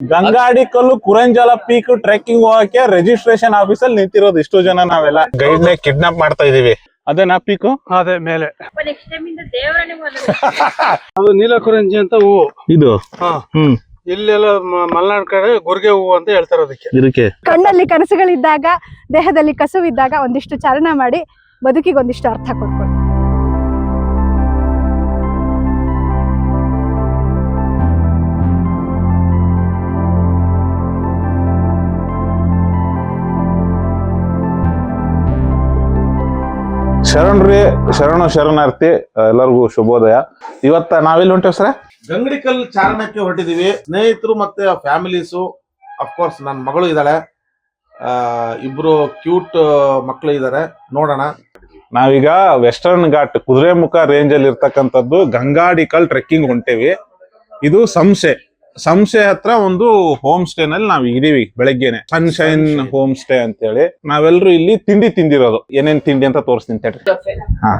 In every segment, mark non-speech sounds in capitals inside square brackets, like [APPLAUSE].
ಗಂಗಾಡಿ ಕಲ್ಲು ಕುರಂಜಲ peak trekking ಹೋಗಕ್ಕೆ registration ಆಫೀಸಲ್ಲಿ ನಿಂತಿರೋದು ಇಷ್ಟು ಜನ ನಾವೆಲ್ಲ. ಗೈಡ್ ನೇ ಕಿಡ್ನಾಪ್ ಮಾಡ್ತಾ ಇದೀವಿ. ಅದೇನಾ ಪೀಕು? ಅದೇ ಮೇಲೆ. [LAUGHS] ಅದು ನೀಲ ಕುರಂಜಿ ನೀಲಕುರಂಜಿ ಅಂತ ಹೂವು ಇದು? ಹಾ. ಹ್ಮ್. ಇಲ್ಲೆಲ್ಲ ಮ- ಮಲೆನಾಡ್ ಕಡೆ ಗೊರ್ಗೆ ಹೂವು ಅಂತ ಹೇಳ್ತಾರೆ ಅದಕ್ಕೆ. ಇದಕ್ಕೆ? ಕಣ್ಣಲ್ಲಿ ಕನಸುಗಳಿದ್ದಾಗ ದೇಹದಲ್ಲಿ ಕಸುವಿದ್ದಾಗ ಒಂದಿಷ್ಟು ಚಾರಣ ಮಾಡಿ ಬದುಕಿಗೆ ಒಂದಿಷ್ಟು ಅರ್ಥ ಕೊಟ್ಕೊಳ್ಳಿ ಶರಣರಿ ಶರಣ ಶರಣಾರ್ಥಿ ಎಲ್ಲರಿಗೂ ಶುಭೋದಯ. ಇವತ್ತ ನಾವೆಲ್ಲಿ ಹೊಂಟೇವ್ ಸರ? ಗಂಗಡಿಕಲ್ ಚಾರಣಕ್ಕೆ ಹೊರಟಿದೀವಿ ಸ್ನೇಹಿತರು ಮತ್ತೆ ಫ್ಯಾಮಿಲೀಸು ಅಫ್ಕೋರ್ಸ್ ನನ್ನ ಮಗಳು ಇದ್ದಾಳೆ. ಆ, ಇಬ್ರು ಕ್ಯೂಟ್ ಮಕ್ಕಳು ಇದ್ದಾರೆ ನೋಡೋಣ. ನಾವೀಗ ವೆಸ್ಟರ್ನ್ ಘಾಟ್ ಕುದುರೆಮುಖ ರೇಂಜ್ ಅಲ್ಲಿ ಇರ್ತಕ್ಕಂಥದ್ದು ಗಂಗಾಡಿಕಲ್ ಟ್ರೆಕ್ಕಿಂಗ್ ಹೊಂಟೇವಿ. ಇದು ಸಂಶೆ. ಸಂಶೆ ಹತ್ರ ಒಂದು ಹೋಮ್ ಸ್ಟೇ ನಲ್ಲಿ ನಾವ್ ಇದೀವಿ ಬೆಳಗ್ಗೆನೆ. ಸನ್ಶೈನ್ ಹೋಮ್ ಸ್ಟೇ ಅಂತೇಳಿ. ನಾವೆಲ್ಲರೂ ಇಲ್ಲಿ ತಿಂಡಿ ತಿಂದಿರೋದು. ಏನೇನ್ ತಿಂಡಿ ಅಂತ ತೋರಿಸ್ತೀನಿ ತಡ್ರಿ. ಹಾ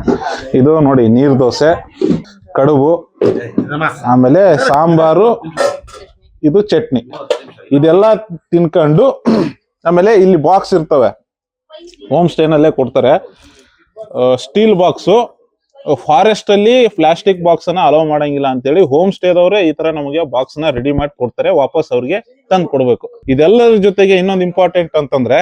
ಇದು ನೋಡಿ ನೀರ್ ದೋಸೆ ಕಡುಬು ಆಮೇಲೆ ಸಾಂಬಾರು ಇದು ಚಟ್ನಿ. ಇದೆಲ್ಲ ತಿನ್ಕೊಂಡು ಆಮೇಲೆ ಇಲ್ಲಿ ಬಾಕ್ಸ್ ಇರ್ತವೆ. ಹೋಮ್ ಸ್ಟೇನಲ್ಲೇ ಕೊಡ್ತಾರೆ. ಸ್ಟೀಲ್ ಬಾಕ್ಸು ಫಾರೆಸ್ಟ್ ಅಲ್ಲಿ ಪ್ಲಾಸ್ಟಿಕ್ ಬಾಕ್ಸ್ ಅನ್ನ ಅಲೋ ಮಾಡಂಗಿಲ್ಲ ಅಂತೇಳಿ ಹೋಮ್ ಸ್ಟೇದವರೇ ಈ ತರ ನಮಗೆ ಬಾಕ್ಸ್ನ ರೆಡಿ ಮಾಡಿ ಕೊಡ್ತಾರೆ ವಾಪಸ್ ಅವ್ರಿಗೆ ತಂದು ಕೊಡ್ಬೇಕು. ಇದೆಲ್ಲರ ಜೊತೆಗೆ ಇನ್ನೊಂದು ಇಂಪಾರ್ಟೆಂಟ್ ಅಂತಂದ್ರೆ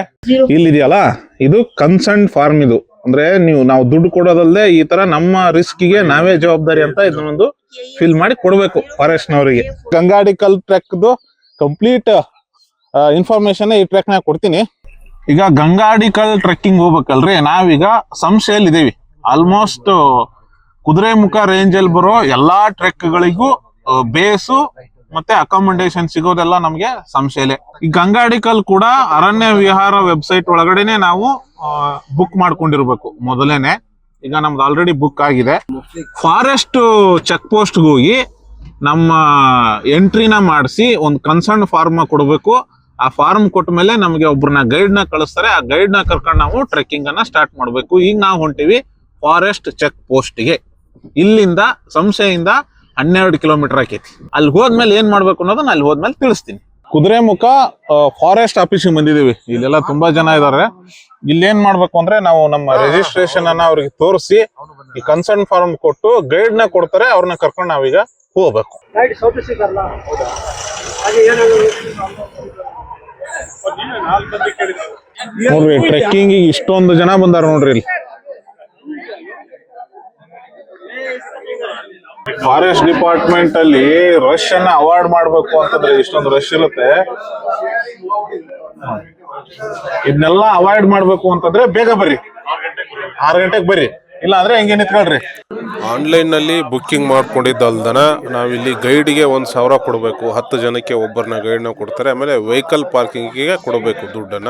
ಇಲ್ಲಿದೆಯಲ್ಲ ಇದು ಕನ್ಸರ್ನ್ ಫಾರ್ಮ್ ಇದು. ಅಂದ್ರೆ ನೀವು ನಾವು ದುಡ್ಡು ಕೊಡೋದಲ್ಲದೆ ಈ ತರ ನಮ್ಮ ರಿಸ್ಕ್ಗೆ ನಾವೇ ಜವಾಬ್ದಾರಿ ಅಂತ ಇದನ್ನೊಂದು ಫಿಲ್ ಮಾಡಿ ಕೊಡ್ಬೇಕು ಫಾರೆಸ್ಟ್ ನವರಿಗೆ. ಗಂಗಾಡಿಕಲ್ ಟ್ರೆಕ್ ಕಂಪ್ಲೀಟ್ ಇನ್ಫಾರ್ಮೇಶನ್ ಈ ಟ್ರೆಕ್ ನಾಗ ಕೊಡ್ತೀನಿ. ಈಗ ಗಂಗಾಡಿಕಲ್ ಟ್ರೆಕ್ಕಿಂಗ್ ಹೋಗ್ಬೇಕಲ್ರಿ ನಾವೀಗ ಸಂಶೆಯಲ್ಲಿ ಇದೀವಿ ಆಲ್ಮೋಸ್ಟ್ ಕುದುರೆಮುಖ ರೇಂಜ್ ಅಲ್ಲಿ ಬರೋ ಎಲ್ಲಾ ಟ್ರೆಕ್ ಗಳಿಗೂ ಬೇಸು ಮತ್ತೆ ಅಕಾಮಡೇಶನ್ ಸಿಗೋದೆಲ್ಲ ನಮ್ಗೆ ಸಂಶಯಲೆ. ಈ ಗಂಗಾಡಿಕಲ್ ಕೂಡ ಅರಣ್ಯ ವಿಹಾರ ವೆಬ್ಸೈಟ್ ಒಳಗಡೆನೆ ನಾವು ಬುಕ್ ಮಾಡ್ಕೊಂಡಿರ್ಬೇಕು ಮೊದಲೇನೆ. ಈಗ ನಮ್ದು ಆಲ್ರೆಡಿ ಬುಕ್ ಆಗಿದೆ. ಫಾರೆಸ್ಟ್ ಚೆಕ್ ಪೋಸ್ಟ್ ಹೋಗಿ ನಮ್ಮ ಎಂಟ್ರಿನ ಮಾಡಿಸಿ ಒಂದು ಕನ್ಸರ್ನ್ ಫಾರ್ಮ್ ಕೊಡಬೇಕು. ಆ ಫಾರ್ಮ್ ಕೊಟ್ಟ ಮೇಲೆ ನಮಗೆ ಒಬ್ರನ್ನ ಗೈಡ್ನ ಕಳಿಸ್ತಾರೆ. ಆ ಗೈಡ್ನ ಕರ್ಕೊಂಡು ನಾವು ಟ್ರೆಕ್ಕಿಂಗ್ ಅನ್ನ ಸ್ಟಾರ್ಟ್ ಮಾಡಬೇಕು. ಈಗ ನಾವು ಹೊಂಟಿವಿ ಫಾರೆಸ್ಟ್ ಚೆಕ್ ಪೋಸ್ಟ್ಗೆ ಇಲ್ಲಿಂದ ಸಂಶಯಿಂದ ಹನ್ನೆರಡು ಕಿಲೋಮೀಟರ್ ಆಕೈತಿ. ಅಲ್ಲಿ ಹೋದ್ಮೇಲೆ ಏನ್ ಮಾಡ್ಬೇಕು ಅನ್ನೋದನ್ನ ಅಲ್ಲಿ ಹೋದ್ಮೇಲೆ ತಿಳಿಸ್ತೀನಿ. ಕುದುರೆಮುಖ ಫಾರೆಸ್ಟ್ ಆಫೀಸಿಗೆ ಬಂದಿದೀವಿ ಇಲ್ಲೆಲ್ಲ ತುಂಬಾ ಜನ ಇದಾರೆ. ಇಲ್ಲಿ ಏನ್ ಮಾಡ್ಬೇಕು ಅಂದ್ರೆ ನಾವು ನಮ್ಮ ರಿಜಿಸ್ಟ್ರೇಷನ್ ಅನ್ನ ಅವ್ರಿಗೆ ತೋರಿಸಿ, ಈ ಕನ್ಸರ್ನ್ ಫಾರ್ಮ್ ಕೊಟ್ಟು ಗೈಡ್ನ ಕೊಡ್ತಾರೆ, ಅವ್ರನ್ನ ಕರ್ಕೊಂಡು ನಾವೀಗ ಹೋಗ್ಬೇಕು. ನೋಡ್ರಿ ಟ್ರೆಕ್ಕಿಂಗ್ ಇಷ್ಟೊಂದು ಜನ ಬಂದಾರ ನೋಡ್ರಿ ಇಲ್ಲಿ. ಫಾರೆಸ್ಟ್ ಡಿಪಾರ್ಟ್ಮೆಂಟ್ ಅಲ್ಲಿ ರಶ್ ಅನ್ನ ಅವಾಯ್ಡ್ ಮಾಡ್ಬೇಕು ಅಂತಂದ್ರೆ ಇಷ್ಟೊಂದು ರಶ್ ಇರುತ್ತೆ. ಇದನ್ನೆಲ್ಲ ಅವಾಯ್ಡ್ ಮಾಡ್ಬೇಕು ಅಂತಂದ್ರೆ ಬೇಗ ಬರ್ರಿ. ಆರು ಗಂಟೆಗೆ ಬರ್ರಿ. ಇಲ್ಲ ಅಂದ್ರೆ ಹೆಂಗೆ ನಿಂತ್ಕೊಳ್ರಿ. ಆನ್ಲೈನ್ನಲ್ಲಿ ಬುಕ್ಕಿಂಗ್ ಮಾಡ್ಕೊಂಡಿದ್ದಲ್ದನ ನಾವಿಲ್ಲಿ ಗೈಡ್ಗೆ ಒಂದ್ ಸಾವಿರ ಕೊಡಬೇಕು. ಹತ್ತು ಜನಕ್ಕೆ ಒಬ್ಬರನ್ನ ಗೈಡ್ನ ಕೊಡ್ತಾರೆ. ಆಮೇಲೆ ವೆಹಿಕಲ್ ಪಾರ್ಕಿಂಗಿಗೆ ಕೊಡಬೇಕು ದುಡ್ಡನ್ನ.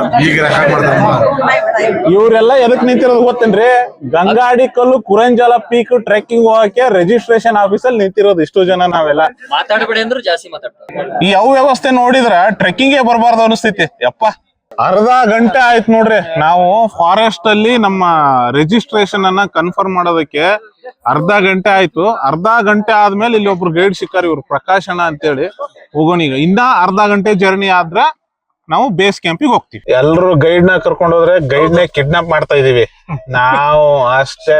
ಇವರೆಲ್ಲ ಎದಕ್ ನಿಂತಿರೋದು ಗೊತ್ತೇನ್ರಿ? ಗಂಗಾಡಿ ಕಲ್ಲು ಕುರಂಜಲ ಪೀಕ್ ಟ್ರೆಕ್ಕಿಂಗ್ ಹೋಗಕ್ಕೆ ರಿಜಿಸ್ಟ್ರೇಷನ್ ಆಫೀಸಲ್ಲಿ ನಿಂತಿರೋದು ಇಷ್ಟು ಜನ ನಾವೆಲ್ಲ. ಮಾತಾಡಬೇಡಿ ಅಂದ್ರೆ ಜಾಸ್ತಿ ಮಾತಾಡ್ತಾರೆ. ಈ ಯಾವ ವ್ಯವಸ್ಥೆ ನೋಡಿದ್ರ ಟ್ರೆಕ್ಕಿಂಗ್ ಬರಬಾರ್ದು ಅನಿಸ್ತೈತಿ. ಯಪ್ಪ. ಅರ್ಧ ಗಂಟೆ ಆಯ್ತು ನೋಡ್ರಿ. ನಾವು ಫಾರೆಸ್ಟ್ ಅಲ್ಲಿ ನಮ್ಮ ರಿಜಿಸ್ಟ್ರೇಷನ್ ಅನ್ನ ಕನ್ಫರ್ಮ್ ಮಾಡೋದಕ್ಕೆ ಅರ್ಧ ಗಂಟೆ ಆಯ್ತು. ಅರ್ಧ ಗಂಟೆ ಆದ್ಮೇಲೆ ಇಲ್ಲಿ ಒಬ್ರು ಗೈಡ್ ಸಿಕ್ಕಾರ ಇವ್ರು ಪ್ರಕಾಶನ ಅಂತೇಳಿ ಹೋಗೋಣ ಈಗ. ಇನ್ನ ಅರ್ಧ ಗಂಟೆ ಜರ್ನಿ ಆದ್ರ ನಾವು ಬೇಸ್ ಕ್ಯಾಂಪಿಗೆ ಹೋಗ್ತೀವಿ. ಎಲ್ರು ಗೈಡ್ನ ಕರ್ಕೊಂಡು ಹೋದ್ರೆ ಗೈಡ್ನ ಕಿಡ್ನಾಪ್ ಮಾಡ್ತಾ ಇದೀವಿ. ನಾವು ಅಷ್ಟೇ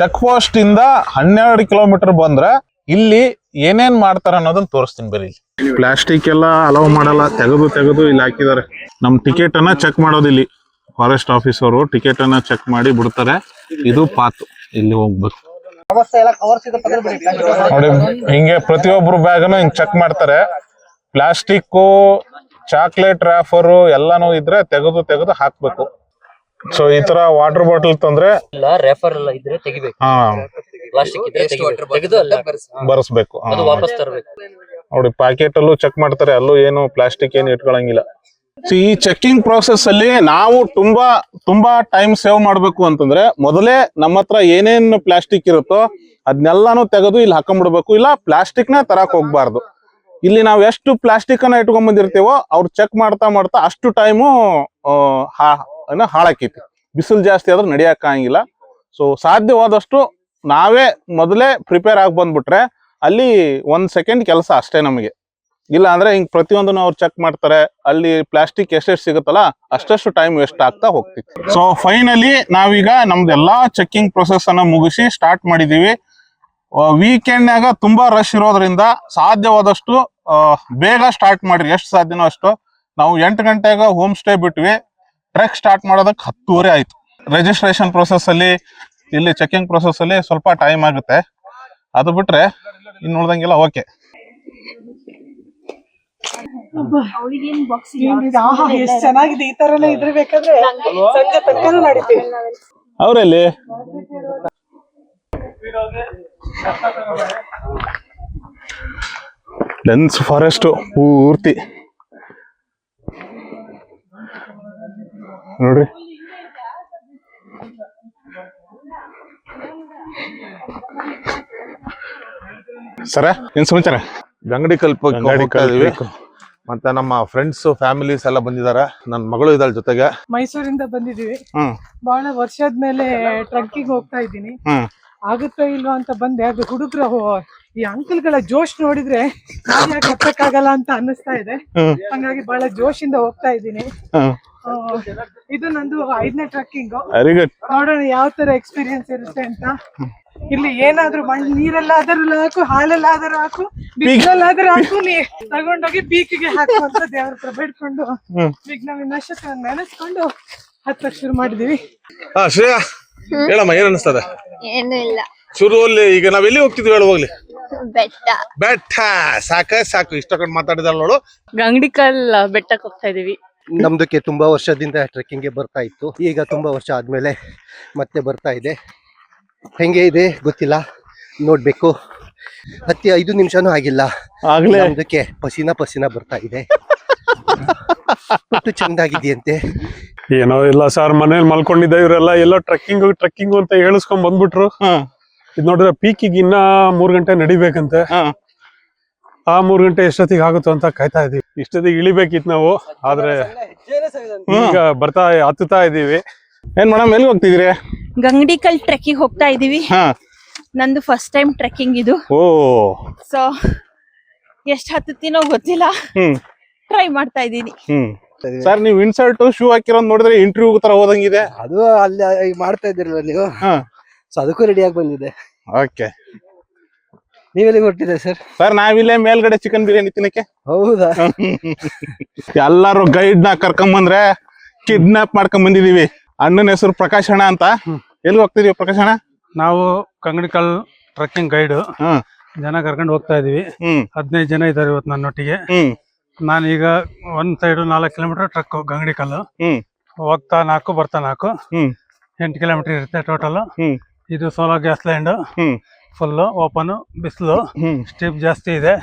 ಚೆಕ್ ಪೋಸ್ಟ್ ಇಂದ ಹನ್ನೆರಡು ಕಿಲೋಮೀಟರ್ ಬಂದ್ರೆ ಇಲ್ಲಿ ಏನೇನ್ ಮಾಡ್ತಾರ ಅನ್ನೋದನ್ನ ತೋರಿಸ್ತೀನಿ ಬರೀ ಪ್ಲಾಸ್ಟಿಕ್ ಎಲ್ಲ ಅಲೌ ಮಾಡಲ್ಲ ತೆಗೆದು ತೆಗೆದು ಇಲ್ಲಿ ಹಾಕಿದ್ದಾರೆ. ನಮ್ ಟಿಕೆಟ್ ಅನ್ನ ಚೆಕ್ ಮಾಡೋದು ಇಲ್ಲಿ. ಫಾರೆಸ್ಟ್ ಅವರು ಟಿಕೆಟ್ ಅನ್ನ ಚೆಕ್ ಮಾಡಿ ಬಿಡ್ತಾರೆ. ಇದು ಪಾತ್. ಇಲ್ಲಿ ಹೋಗ್ಬೇಕು. ನೋಡಿ ಹಿಂಗೆ ಪ್ರತಿಯೊಬ್ರು ಬ್ಯಾಗನು ಹಿಂಗ್ ಚೆಕ್ ಮಾಡ್ತಾರೆ. ಪ್ಲಾಸ್ಟಿಕ್ ಚಾಕ್ಲೇಟ್ ರ್ಯಾಫರು ಎಲ್ಲಾನು ಇದ್ರೆ ತೆಗೆದು ತೆಗೆದು ಹಾಕ್ಬೇಕು. ಸೊ ಈ ತರ ವಾಟರ್ ಬಾಟಲ್ ತಂದ್ರೆ ಇಲ್ಲ ರೆಫರ್ ಎಲ್ಲ ಇದ್ರೆ ತೆಗಿಬೇಕು. ಹಾ. ಪ್ಲಾಸ್ಟಿಕ್ ಇದ್ರೆ ತೆಗಿಬೇಕು ತೆಗೆದು ಅಲ್ಲ? ಬರ್ಸ್ಬೇಕು ಹಾ. ಅದು ವಾಪಸ್ ತರಬೇಕು. ನೋಡಿ ಪ್ಯಾಕೆಟ್ ಅಲ್ಲೂ ಚೆಕ್ ಮಾಡ್ತಾರೆ ಅಲ್ಲೂ ಏನು ಪ್ಲಾಸ್ಟಿಕ್ ಏನು ಇಟ್ಕೊಳಂಗಿಲ್ಲ. So, ಈ ಚೆಕಿಂಗ್ ಪ್ರೋಸೆಸ್ ಅಲ್ಲಿ ನಾವು ತುಂಬಾ ತುಂಬಾ ಟೈಮ್ ಸೇವ್ ಮಾಡ್ಬೇಕು ಅಂತಂದ್ರೆ ಮೊದಲೇ ನಮ್ಮ ಹತ್ರ ಏನೇನು ಪ್ಲಾಸ್ಟಿಕ್ ಇರುತ್ತೋ ಅದನ್ನೆಲ್ಲಾನು ತೆಗೆದು ಇಲ್ಲಿ ಹಾಕೊಂಡ್ಬಿಡ್ಬೇಕು ಇಲ್ಲ ಪ್ಲಾಸ್ಟಿಕ್ನ ತರಕ್ ಹೋಗ್ಬಾರ್ದು. ಇಲ್ಲಿ ನಾವು ಎಷ್ಟು ಪ್ಲಾಸ್ಟಿಕ್ ಅನ್ನ ಇಟ್ಕೊಂಡ್ ಬಂದಿರ್ತೀವೋ ಅವ್ರು ಚೆಕ್ ಮಾಡ್ತಾ ಮಾಡ್ತಾ ಅಷ್ಟು ಟೈಮು ಹಾಳಾಕೈತಿ. ಬಿಸಿಲು ಜಾಸ್ತಿ ಆದ್ರೂ ನಡಿಯಕ್ ಆಗಂಗಿಲ್ಲ. ಸೊ ಸಾಧ್ಯವಾದಷ್ಟು ನಾವೇ ಮೊದಲೇ ಪ್ರಿಪೇರ್ ಆಗಿ ಬಂದ್ಬಿಟ್ರೆ ಅಲ್ಲಿ ಒಂದು ಸೆಕೆಂಡ್ ಕೆಲಸ ಅಷ್ಟೇ ನಮಗೆ. ಇಲ್ಲ ಅಂದ್ರೆ ಹಿಂಗ್ ಪ್ರತಿಯೊಂದನ್ನು ಅವ್ರು ಚೆಕ್ ಮಾಡ್ತಾರೆ, ಅಲ್ಲಿ ಪ್ಲಾಸ್ಟಿಕ್ ಎಷ್ಟೆಷ್ಟು ಸಿಗುತ್ತಲ್ಲ ಅಷ್ಟಷ್ಟು ಟೈಮ್ ವೇಸ್ಟ್ ಆಗ್ತಾ ಹೋಗ್ತಿತ್ತು. ಸೊ ಫೈನಲಿ ನಾವೀಗ ನಮ್ದೆಲ್ಲ ಚೆಕ್ಕಿಂಗ್ ಪ್ರೊಸೆಸ್ ಅನ್ನ ಮುಗಿಸಿ ಸ್ಟಾರ್ಟ್ ಮಾಡಿದೀವಿ. ವೀಕೆಂಡ್ನಾಗ ತುಂಬಾ ರಶ್ ಇರೋದ್ರಿಂದ ಸಾಧ್ಯವಾದಷ್ಟು ಬೇಗ ಸ್ಟಾರ್ಟ್ ಮಾಡ್ರಿ, ಎಷ್ಟು ಸಾಧ್ಯನೋ ಅಷ್ಟು. ನಾವು ಎಂಟು ಗಂಟೆಗೆ ಹೋಮ್ ಸ್ಟೇ ಬಿಟ್ವಿ. ಟ್ರೆಕ್ ಸ್ಟಾರ್ಟ್ ಮಾಡೋದಕ್ಕೆ ಹತ್ತುವರೆ ಆಯ್ತು. ರಿಜಿಸ್ಟ್ರೇಷನ್ ಪ್ರೊಸೆಸ್ ಅಲ್ಲಿ ಇಲ್ಲಿ ಚೆಕಿಂಗ್ ಪ್ರೊಸೆಸ್ ಅಲ್ಲಿ ಸ್ವಲ್ಪ ಟೈಮ್ ಆಗುತ್ತೆ. ಅದು ಬಿಟ್ರೆ ಇನ್ನು ಉಳ್ದಂಗೆಲ್ಲ ಓಕೆ ಎಷ್ಟು ಚೆನ್ನಾಗಿದೆ ಈ ತರನೇ ಇದ್ರ ಬೇಕಾದ್ರೆ ಸಂಜೆ ತನಕ ನಡೀತೀವಿ. ಅವರಲ್ಲಿ? ಡೆನ್ಸ್ ಫಾರೆಸ್ಟ್ ಪೂರ್ತಿ ನೋಡ್ರಿ. ಸರ ಏನ್ ಸಮಾಚಾರ? ಗಂಗಡಿ ಕಲ್ಪ ಗಂಗಾಡಿ ಹೋಗ್ತಾ ಇದೀವಿ. ಮತ್ತೆ ನಮ್ಮ ಫ್ರೆಂಡ್ಸ್ ಫ್ಯಾಮಿಲೀಸ್ ಎಲ್ಲ ಬಂದಿದಾರ ನನ್ನ ಮಗಳು ಇದ್ದಾಳೆ ಜೊತೆಗೆ. ಮೈಸೂರಿಂದ ಬಂದಿದೀವಿ ಹ್ಮ್. ಬಹಳ ವರ್ಷದ ಮೇಲೆ ಟ್ರಕ್ಕಿಂಗ್ ಹೋಗ್ತಾ ಇದ್ದೀನಿ. ಹ್ಮ್. ಆಗುತ್ತೋ ಇಲ್ವಾ ಅಂತ ಬಂದೆ. ಅದು ಹುಡುಗ್ರ ಈ ಅಂಕಲ್ಗಳ ಜೋಶ್ ನೋಡಿದ್ರೆ ನಾನ್ ಯಾಕೆ ಹತ್ತಕ್ಕಾಗಲ್ಲ ಅಂತ ಅನ್ನಿಸ್ತಾ ಇದೆ. ಹಂಗಾಗಿ ಬಹಳ ಜೋಶಿಂದ ಹೋಗ್ತಾ ಇದ್ದೀನಿ. ಆ, ಇದು ನಂದು ಐದನೇ ಟ್ರಕ್ಕಿಂಗ್ ವೆರಿ ಗುಡ್ ನೋಡೋಣ ಯಾವ ತರ ಎಕ್ಸ್ಪೀರಿಯನ್ಸ್ ಇರುತ್ತೆ ಅಂತ. ಇಲ್ಲಿ ಏನಾದ್ರೂ ಮಣ್ಣು ನೀರಲ್ಲಾದ್ರೂ ಹಾಕು ಹಾಲಲ್ಲಾದ್ರೂ ಹಾಕು ಬಿಸಿಲಲ್ಲಾದರೂ ಹಾಕು ನೀ ತಗೊಂಡೋಗಿ ಪೀಕಿಗೆ ಹಾಕು ಅಂತ ದೇವ್ರ ಹತ್ರ ಬೇಡ್ಕೊಂಡು ವಿಘ್ನ ವಿನಾಶಕ ನೆನೆಸ್ಕೊಂಡು ಹತ್ತ ಶುರು ಮಾಡಿದೀವಿ. ಹಾ ಶ್ರೇಯಾ ಹೇಳಮ್ಮ ಏನ್ ಅನಿಸ್ತದ ಏನು ಇಲ್ಲ. ಶುರುವಲ್ಲಿ ಈಗ ನಾವ್ ಎಲ್ಲಿ ಹೋಗ್ತಿದ್ವಿ ಹೇಳು ಹೋಗ್ಲಿ. ಬೆಟ್ಟ. ಬೆಟ್ಟ ಸಾಕ ಸಾಕು ಇಷ್ಟಕೊಂಡು ಮಾತಾಡಿದಾಳ ನೋಡು. ಗಂಗಡಿಕಲ್ ಬೆಟ್ಟಕ್ಕೆ ಹೋಗ್ತಾ ಇದೀವಿ. ನಮ್ದಕ್ಕೆ ತುಂಬಾ ವರ್ಷದಿಂದ ಟ್ರೆಕ್ಕಿಂಗ್ಗೆ ಬರ್ತಾ ಇತ್ತು. ಈಗ ತುಂಬಾ ವರ್ಷ ಆದ್ಮೇಲೆ ಮತ್ತೆ ಬರ್ತಾ ಇದೆ. ಹೆಂಗೆ ಇದೆ ಗೊತ್ತಿಲ್ಲ ನೋಡ್ಬೇಕು. ಹತ್ತಿ ಐದು ನಿಮಿಷನು ಆಗಿಲ್ಲ. ಆಗ್ಲೇ? ಅದಕ್ಕೆ ಪಸಿನ ಪಸಿನ ಬರ್ತಾ ಇದೆ. ಒಟ್ಟು ಚಂದಾಗಿದೆಯಂತೆ. ಏನೋ ಇಲ್ಲ ಸರ್ ಮನೇಲಿ ಮಲ್ಕೊಂಡಿದ್ದೆ ಇವರೆಲ್ಲ ಎಲ್ಲೋ ಟ್ರೆಕ್ಕಿಂಗ್ ಟ್ರೆಕ್ಕಿಂಗ್ ಅಂತ ಹೇಳಿಸ್ಕೊಂಡ್ ಬಂದ್ಬಿಟ್ರು. ಇದ್ ನೋಡಿದ್ರೆ ಪೀಕಿಗೆ ಇನ್ನ ಮೂರ್ ಗಂಟೆ ನಡಿಬೇಕಂತೆ. ಆ ಮೂರ್ ಗಂಟೆ ಎಷ್ಟೊತ್ತಿಗೆ ಆಗುತ್ತೋ ಅಂತ ಕಾಯ್ತಾ ಇದೀವಿ ಇಷ್ಟೊತ್ತಿಗೆ ಇಳಿಬೇಕಿತ್ತು ನಾವು ಆದ್ರೆ ಈಗ ಬರ್ತಾ ಹತ್ತುತ್ತಾ ಇದೀವಿ ಏನ್ ಮೇಡಮ್ ಎಲ್ಲಿ ಹೋಗ್ತಿದ್ರಿ ಗಂಗಡಿಕಲ್ ಟ್ರೆಕ್ಕಿಂಗ್ ಹೋಗ್ತಾ ಇದೀವಿ. ಹಾ. ನಂದು ಫಸ್ಟ್ ಟೈಮ್ ಟ್ರೆಕ್ಕಿಂಗ್ ಇದು. ಓ. ಸೊ ಎಷ್ಟ್ ಹತ್ತುತ್ತೀನೋ ಗೊತ್ತಿಲ್ಲ. ಹ್ಮ್. ಟ್ರೈ ಮಾಡ್ತಾ ಇದೀನಿ ಹ್ಮ್. ಸರ್ ನೀವು ಇನ್ಸರ್ಟ್ ಶೂ ಹಾಕಿರೋದ್ ನೋಡಿದ್ರೆ ಇಂಟರ್ವ್ಯೂ ತರ ಹೋದಂಗಿದೆ. ಅದು ಅಲ್ಲಿ ಮಾಡ್ತಾ ಇದ್ದೀರಲ್ಲ ನೀವು? ಹಾ. ಸೊ ಅದಕ್ಕೂ ರೆಡಿಯಾಗಿ ಬಂದಿದೆ ಓಕೆ ನೀವೆಲ್ಲಿ ಕೊಟ್ಟಿದೆ ಸರ್ ಸರ್ ನಾವಿಲ್ಲೇ ಮೇಲ್ಗಡೆ ಚಿಕನ್ ಬಿರಿಯಾನಿ ತಿನ್ನಕ್ಕೆ. ಹೌದಾ? [LAUGHS] ಎಲ್ಲಾರು ಗೈಡ್ನ ಕರ್ಕೊಂಡ್ ಬಂದ್ರೆ ಕಿಡ್ನಾಪ್ ಮಾಡ್ಕೊಂಡ್ ಬಂದಿದೀವಿ ಅಣ್ಣನ ಹೆಸರು ಪ್ರಕಾಶ್ ಅಣ್ಣ ಅಂತ. ಎಲ್ಲಿ ಹೋಗ್ತಿದೀವಿ ಪ್ರಕಾಶ್ ಅಣ್ಣ? ನಾವು ಕಂಗಡಿಕಲ್ ಟ್ರಕ್ಕಿಂಗ್ ಗೈಡ್. ಜನ ಕರ್ಕೊಂಡು ಹೋಗ್ತಾ ಇದೀವಿ. ಹದಿನೈದು ಜನ ಇದ್ದಾರೆ ಇವತ್ತು ನನ್ನೊಟ್ಟಿಗೆ ನಾನೀಗ ಒಂದ್ ಸೈಡ್ ನಾಲ್ಕು ಕಿಲೋಮೀಟರ್ ಟ್ರಕ್ ಗಂಗಡಿಕಲ್ಲು ಹ್ಮ್. ಹೋಗ್ತಾ ನಾಲ್ಕು ಬರ್ತಾ ನಾಲ್ಕು. ಎಂಟು ಕಿಲೋಮೀಟರ್ ಇರುತ್ತೆ ಟೋಟಲ್ ಇದು ಸೋಲಾರ್ gas lined full full open ಬಿಸಿಲು. ಸ್ಟಿಪ್ ಜಾಸ್ತಿ ಇದೆ.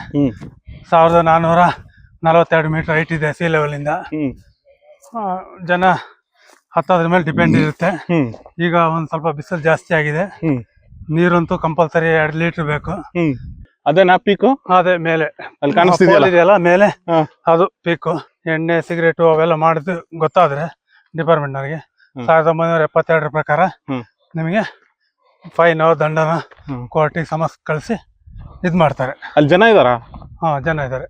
ಸಾವಿರದ ನಾನ್ನೂರ ನಲವತ್ತೆರಡು ಮೀಟರ್ ಹೈಟ್ ಇದೆ ಸಿ ಲೆವೆಲ್ ಇಂದ. ಜನ ಹತ್ತೋದ್ರ ಮೇಲೆ ಡಿಪೆಂಡ್ ಇರುತ್ತೆ. ಈಗ ಒಂದ್ ಸ್ವಲ್ಪ ಬಿಸಿಲು ಜಾಸ್ತಿ ಆಗಿದೆ. ನೀರಂತೂ ಕಂಪಲ್ಸರಿ ಎರಡು ಲೀಟರ್ ಬೇಕು. ಅದೇನಾ ಪೀಕು ಅದೇ ಮೇಲೆ. ಅಲ್ಲಿ ಕಾಣಿಸ್ತಿದೆಯಲ್ಲ? ಇದೆಯಲ್ಲ ಮೇಲೆ. ಅದು ಪೀಕು ಎಣ್ಣೆ ಸಿಗರೇಟು ಅವೆಲ್ಲ ಮಾಡಿದ್ದು ಗೊತ್ತಾದ್ರೆ ಡಿಪಾರ್ಟ್ಮೆಂಟ್ ನವರಿಗೆ. ಹ್ಮ್. ಸಾವಿರದ ಒಂಬೈನೂರ ಎಪ್ಪತ್ತೆರಡರ ಪ್ರಕಾರ ನಿಮಗೆ ಫೈನ್ ದಂಡನ. ಕೋರ್ಟಿಗೆ ಸಮಸ್ ಕಳಿಸಿ ಇದ್ ಮಾಡ್ತಾರೆ ಅಲ್ಲಿ ಜನ ಇದಾರ ಹಾ ಜನ ಇದ್ದಾರೆ.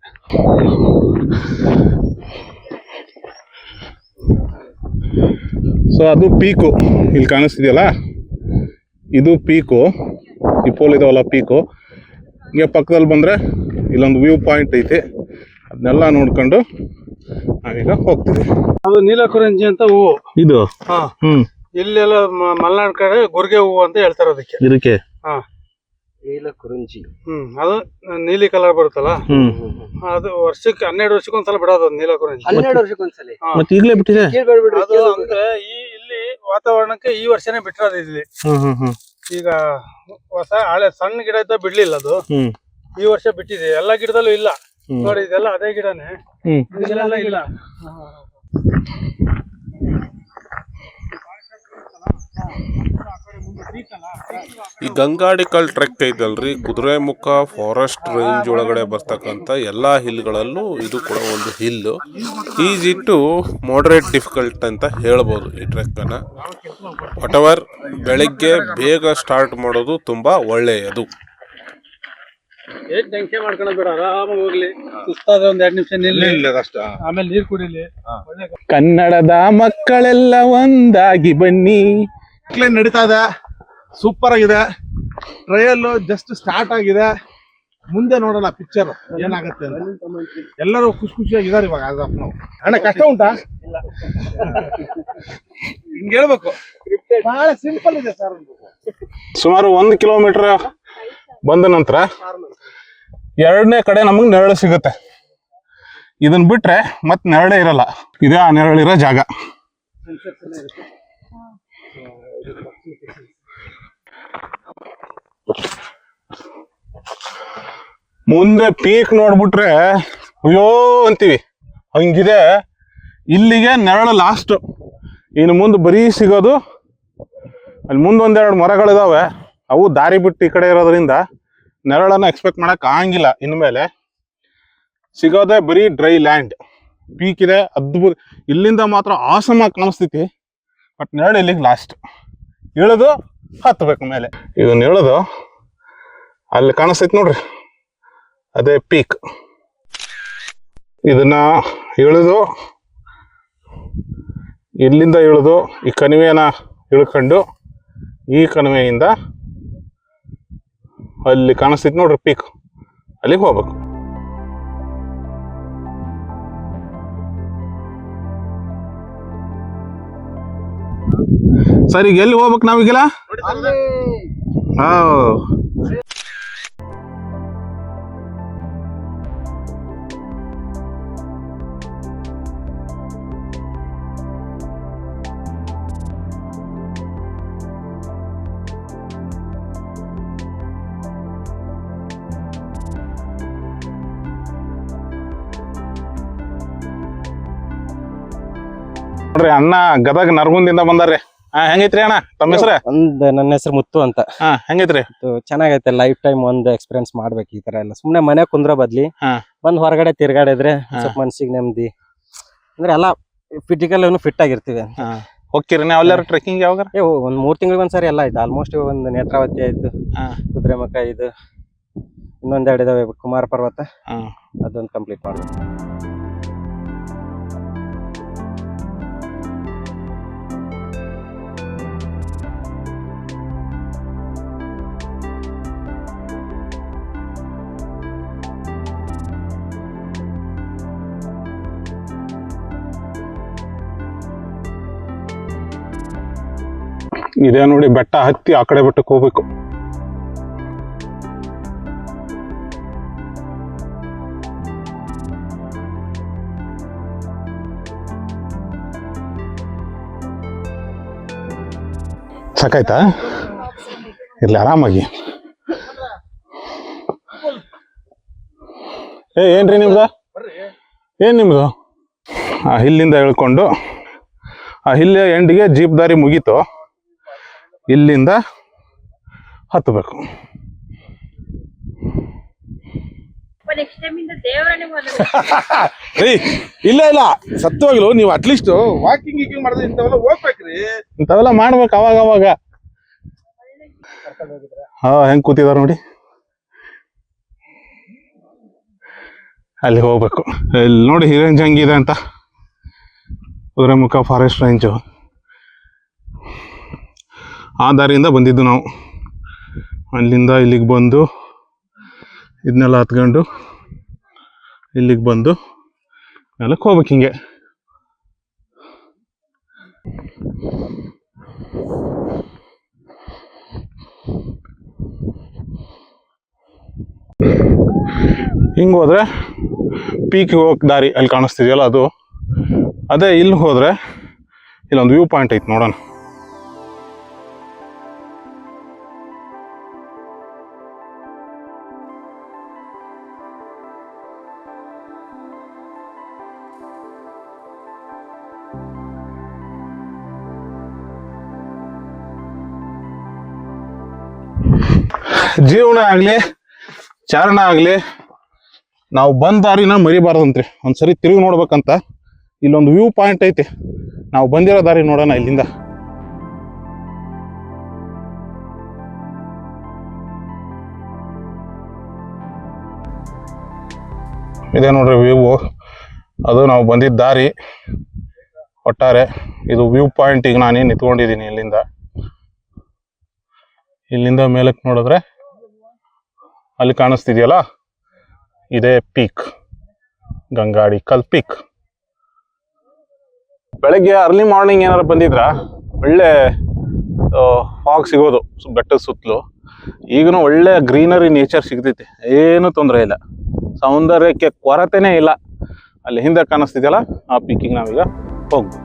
ಸೊ ಅದು ಪೀಕು ಇಲ್ಲಿ ಕಾಣಿಸ್ತಿದೆಯಲ್ಲ? ಇದು ಪೀಕು ಈ ಪೋಲ್ ಇದಾವಲ್ಲ ಪೀಕು ಹಿಂಗೆ ಪಕ್ಕದಲ್ಲಿ ಬಂದರೆ ಇಲ್ಲೊಂದು ವ್ಯೂ ಪಾಯಿಂಟ್ ಐತಿ. ಅದನ್ನೆಲ್ಲ ನೋಡ್ಕೊಂಡು ನಾವೀಗ ಹೋಗ್ತೀವಿ. ಅದು ನೀಲಕುರಂಜಿ ಅಂತ ಹೂವು. ಇದು? ಹಾ. ಹ್ಮ್. ಇಲ್ಲೆಲ್ಲ ಮ- ಮಲೆನಾಡ್ ಕಡೆ ಗುರ್ಗೆ ಹೂವು ಅಂತ ಹೇಳ್ತಾರೆ ಅದಕ್ಕೆ. ಇದಕ್ಕೆ? ಹಾ. ನೀಲ ಕುರುಂಜಿ. ಹ್ಮ್ ಅದು ನೀಲಿ ಕಲರ್ ಬರುತ್ತಲ್ಲ? ಅದು ವರ್ಷಕ್ಕೆ ಹನ್ನೆರಡು ವರ್ಷಕ್ಕೆ ಒಂದ್ಸಲ ಬಿಡೋದು ಅದು ನೀಲಕುರಂಜಿ ಹನ್ನೆರಡು ವರ್ಷಕ್ಕೊಂದ್ಸಲಿ. ಹಾ. ಮತ್ತೆ ಈಗಲೇ ಬಿಟ್ಟಿದೆ? ಅದು ಅಂದ್ರೆ ಈ ಇಲ್ಲಿ ವಾತಾವರಣಕ್ಕೆ ಈ ವರ್ಷನೇ ಬಿಟ್ಟಿರೋದು ಇಲ್ಲಿ. ಈಗ ಹೊಸ ಹಳೆ ಸಣ್ಣ ಗಿಡ ಇದ್ದ ಬಿಡ್ಲಿಲ್ಲ ಅದು. ಈ ವರ್ಷ ಬಿಟ್ಟಿದೆ. ಎಲ್ಲಾ ಗಿಡದಲ್ಲೂ ಇಲ್ಲ. ನೋಡಿ ಇದೆಲ್ಲ ಅದೇ ಗಿಡನೇ. ಇದೆಲ್ಲ ಇಲ್ಲ. ಈ ಗಂಗಾಡಿಕಲ್ ಟ್ರೆಕ್ ಐತಲ್ರಿ ಕುದುರೆಮುಖ ಫಾರೆಸ್ಟ್ ರೇಂಜ್ ಒಳಗಡೆ ಬರ್ತಕ್ಕಂಥ ಎಲ್ಲಾ ಹಿಲ್ಗಳಲ್ಲೂ ಇದು ಕೂಡ ಒಂದು hill. Easy to moderate difficult ಅಂತ ಹೇಳ್ಬೋದು ಈ ಟ್ರೆಕ್ ಅನ್ನ ವಾಟ್ ಎವರ್ ಬೆಳಿಗ್ಗೆ ಬೇಗ ಸ್ಟಾರ್ಟ್ ಮಾಡೋದು ತುಂಬಾ ಒಳ್ಳೆಯದು. ಏನ್ ಟೆನ್ಷನ್ ಮಾಡ್ಕೊಳೋದ್ ಬೇಡ ಆರಾಮಾಗಿ ಹೋಗ್ಲಿ. ಸುಸ್ತಾದ್ರೆ ಒಂದ್ ನಿಮಿಷ ನಿಲ್ಲಿ ಆಮೇಲೆ ನೀರ್ ಕುಡಿಲಿ. ಒಳ್ಳೆ ಕನ್ನಡದ ಮಕ್ಕಳೆಲ್ಲ ಒಂದಾಗಿ ಬನ್ನಿ. ಕ್ಲೈನ್ ನಡೀತಾ ಇದೆ. ಸೂಪರ್ ಆಗಿದೆ. ಟ್ರಯಲ್ ಜಸ್ಟ್ ಸ್ಟಾರ್ಟ್ ಆಗಿದೆ. ಮುಂದೆ ನೋಡೋಣ ಪಿಕ್ಚರ್ ಏನಾಗುತ್ತೆ ಅಂತ. ಎಲ್ಲರೂ ಖುಷಿ ಖುಷಿಯಾಗಿದ್ದಾರೆ ಇವಾಗ ಆಸ್ ಆಫ್ ನಾವು ಅಣ್ಣ ಕಷ್ಟ ಉಂಟಾ? ಹಿಂಗೆ ಹೇಳ್ಬೇಕು. ಬಹಳ ಸಿಂಪಲ್ ಇದೆ ಸರ್ ಸುಮಾರು ಒಂದು ಕಿಲೋಮೀಟರ್ ಬಂದ ನಂತರ ಎರಡನೇ ಕಡೆ ನಮಗೆ ನೆರಳು ಸಿಗುತ್ತೆ. ಇದನ್ನ ಬಿಟ್ರೆ ಮತ್ತೆ ನೆರಳೆ ಇರಲ್ಲ. ಇದೇ ಆ ನೆರಳಿರೋ ಜಾಗ. ಮುಂದೆ ಪೀಕ್ ನೋಡ್ಬಿಟ್ರೆ, ಅಯ್ಯೋ ಅಂತೀವಿ. ಹಂಗಿದೆ. ಇಲ್ಲಿಗೆ ನೆರಳು ಲಾಸ್ಟ್ ಇನ್ನು ಮುಂದೆ ಬರೀ ಸಿಗೋದು, ಅಲ್ಲಿ ಮುಂದೆ ಒಂದೆರಡು ಮರಗಳಿದಾವೆ. ಅವು ದಾರಿ ಬಿಟ್ಟು ಈ ಕಡೆ ಇರೋದ್ರಿಂದ ನೆರಳನ್ನು ಎಕ್ಸ್ಪೆಕ್ಟ್ ಮಾಡೋಕೆ ಆಗಂಗಿಲ್ಲ ಇನ್ಮೇಲೆ. ಸಿಗೋದೇ ಬರೀ ಡ್ರೈ ಲ್ಯಾಂಡ್ ಪೀಕ್ ಇದೆ, ಅದ್ಭುತ. ಇಲ್ಲಿಂದ ಮಾತ್ರ ಆಸಮಾಗಿ ಕಾಣಿಸ್ತೈತಿ ಬಟ್ ನೆರಳು ಇಲ್ಲಿಗೆ ಲಾಸ್ಟ್ ಇಳಿದು ಹತ್ತಬೇಕು ಮೇಲೆ. ಇದನ್ನು ಇಳಿದು ಅಲ್ಲಿ ಕಾಣಿಸ್ತೈತಿ ನೋಡ್ರಿ. ಅದೇ ಪೀಕ್ ಇದನ್ನ ಇಳಿದು ಇಲ್ಲಿಂದ ಇಳಿದು ಈ ಕಣಿವೆನ ಇಳ್ಕೊಂಡು ಈ ಕಣಿವೆಯಿಂದ ಅಲ್ಲಿ ಕಾಣಿಸ್ತೈತಿ ನೋಡ್ರಿ ಪೀಕ್ ಅಲ್ಲಿಗೆ ಹೋಗ್ಬೇಕು. ಸರ್ ಈಗ ಎಲ್ಲಿ ಹೋಗ್ಬೇಕು ನಾವೀಗೆಲ್ಲ? ಹಾ ನೋಡ್ರಿ ಅಣ್ಣ ಗದಗ ನರಗುಂದಿಂದ ಬಂದಾರ್ರಿ. ಹಾ ಹೆಂಗೈತ್ರಿ ಅಣ್ಣ ತಮ್ಮ ಹೆಸ್ರ? ಒಂದ್ ನನ್ನ ಹೆಸರು ಮುತ್ತು ಅಂತ. ಹಾ ಹೆಂಗೈತ್ರಿ? ಇದು ಚೆನ್ನಾಗೈತೆ ಲೈಫ್ ಟೈಮ್ ಒಂದ್ ಎಕ್ಸ್ಪೀರಿಯನ್ಸ್ ಮಾಡ್ಬೇಕು ಈ ತರ ಎಲ್ಲ. ಸುಮ್ನೆ ಮನೆ ಕುಂದ್ರ ಬದ್ಲಿ ಹಾ. ಬಂದ್ ಹೊರಗಡೆ ತಿರ್ಗಾಡಿದ್ರೆ ಹಾ. ಸ್ವಲ್ಪ ಮನ್ಸಿಗೆ ನೆಮ್ಮದಿ. ಅಂದ್ರೆ ಎಲ್ಲ ಫಿಸಿಕಲ್ ಫಿಟ್ ಆಗಿರ್ತೀವಿ ಹೋಗ್ತೀರಿ ನೀವು ಅಲ್ಲಾರ ಟ್ರೆಕ್ಕಿಂಗ್ ಯಾವಾಗ? ಏ ಒಂದ್ ಮೂರ್ ತಿಂಗಳಿಗೆ ಒಂದ್ಸರಿ ಎಲ್ಲ ಆಯ್ತು. ಆಲ್ಮೋಸ್ಟ್ ಒಂದ್ ನೇತ್ರಾವತಿ ಆಯ್ತು ಹಾ. ಕುದುರೆಮುಖ ಇದು ಇನ್ನೊಂದೆರಡು ಇದಾವೆ ಕುಮಾರ ಪರ್ವತ. ಹಾ. ಅದೊಂದು ಕಂಪ್ಲೀಟ್ ಮಾಡ್ಬೇಕು. ಇದೇ ನೋಡಿ, ಬೆಟ್ಟ ಹತ್ತಿ ಆ ಕಡೆ ಬೆಟ್ಟಕ್ಕೆ ಹೋಗ್ಬೇಕು. ಸಾಕಾಯ್ತಾ? ಇರ್ಲಿ, ಆರಾಮಾಗಿ. ಏ, ಏನ್ರಿ ನಿಮ್ದು? ಏನ್ ನಿಮ್ದು? ಆ ಹಿಲ್ಲಿಂದ ಹೇಳ್ಕೊಂಡು, ಆ ಹಿಲ್ಲಿಯ ಎಂಡಿಗೆ ಜೀಪ್ ದಾರಿ ಮುಗೀತು. ಇಲ್ಲಿಂದ ಹತ್ತಬೇಕು. [LAUGHS] ಏಯ್ ಇಲ್ಲ ಇಲ್ಲ. ಸತ್ಯವಾಗ್ಲು ನೀವು ಅಟ್ಲೀಸ್ಟ್ ವಾಕಿಂಗ್ ಗೀಕಿಂಗ್ ಮಾಡಿದ್ರೆ ಇಂಥವೆಲ್ಲ ಹೋಗ್ಬೇಕ್ರಿ ಇಂಥವೆಲ್ಲ ಮಾಡ್ಬೇಕು ಅವಾಗ ಅವಾಗ ಹಾ ಹೆಂಗ್ ಕೂತಿದಾರ ನೋಡಿ. ಅಲ್ಲಿ ಹೋಗ್ಬೇಕು. ಇಲ್ಲಿ ನೋಡಿ ಹಿರೇಂಜ್ ರೇಂಜ್ ಹೆಂಗಿದೆ ಅಂತ. ಕುದುರೆಮುಖ ಫಾರೆಸ್ಟ್ ರೇಂಜು ಆ ದಾರಿಯಿಂದ ಬಂದಿದ್ದು ನಾವು. ಅಲ್ಲಿಂದ ಇಲ್ಲಿಗೆ ಬಂದು ಇದನ್ನೆಲ್ಲ ಹತ್ಕೊಂಡು ಇಲ್ಲಿಗೆ ಬಂದು ನೆಲಕ್ಕೆ ಹೋಗ್ಬೇಕು ಹಿಂಗೆ. ಹಿಂಗೆ ಹೋದರೆ ಪೀಕ್ ಹೋಗೋ ದಾರಿ ಅಲ್ಲಿ ಕಾಣಿಸ್ತಿದೆಯಲ್ಲ ಅದು. ಅದೇ ಇಲ್ಲಿ ಹೋದರೆ ಇಲ್ಲೊಂದು ವ್ಯೂ ಪಾಯಿಂಟ್ ಐತೆ ನೋಡೋಣ. ಜೀವನ ಆಗ್ಲಿ, ಚಾರಣ ಆಗ್ಲಿ, ನಾವು ಬಂದ ದಾರಿನ ಮರಿಬಾರ್ದಂತ್ರಿ. ಒಂದ್ಸರಿ ತಿರುಗಿ ನೋಡ್ಬೇಕಂತ ಇಲ್ಲೊಂದು ವ್ಯೂ ಪಾಯಿಂಟ್ ಐತಿ. ನಾವು ಬಂದಿರೋ ದಾರಿ ನೋಡೋಣ ಇಲ್ಲಿಂದ. ಇದೆ ನೋಡ್ರಿ ವ್ಯೂ ಅದು ನಾವು ಬಂದಿದ್ದ ದಾರಿ. ಒಟ್ಟಾರೆ ಇದು ವ್ಯೂ ಪಾಯಿಂಟ್ ಈಗ ನಾನೇನು ನಿಂತ್ಕೊಂಡಿದ್ದೀನಿ ಇಲ್ಲಿಂದ. ಇಲ್ಲಿಂದ ಮೇಲಕ್ಕೆ ನೋಡಿದ್ರೆ ಅಲ್ಲಿ ಕಾಣಿಸ್ತಿದೆಯಲ್ಲ? ಇದೇ ಪೀಕ್ ಗಂಗಾಡಿ ಕಲ್ ಪೀಕ್ ಬೆಳಗ್ಗೆ ಅರ್ಲಿ ಮಾರ್ನಿಂಗ್ ಏನಾರು ಬಂದಿದ್ರ? ಒಳ್ಳೆ ಫಾಗ್ ಸಿಗೋದು ಬೆಟ್ಟದ ಸುತ್ತಲೂ. ಈಗನೂ ಒಳ್ಳೆ ಗ್ರೀನರಿ ನೇಚರ್ ಸಿಗ್ತೈತೆ. ಏನು ತೊಂದರೆ ಇಲ್ಲ. ಸೌಂದರ್ಯಕ್ಕೆ ಕೊರತೆನೇ ಇಲ್ಲ. ಅಲ್ಲಿ ಹಿಂದೆ ಕಾಣಿಸ್ತಿದೆಯಲ್ಲ, ಆ ಪೀಕಿಗೆ ನಾವೀಗ ಹೋಗ್ಬೋದು.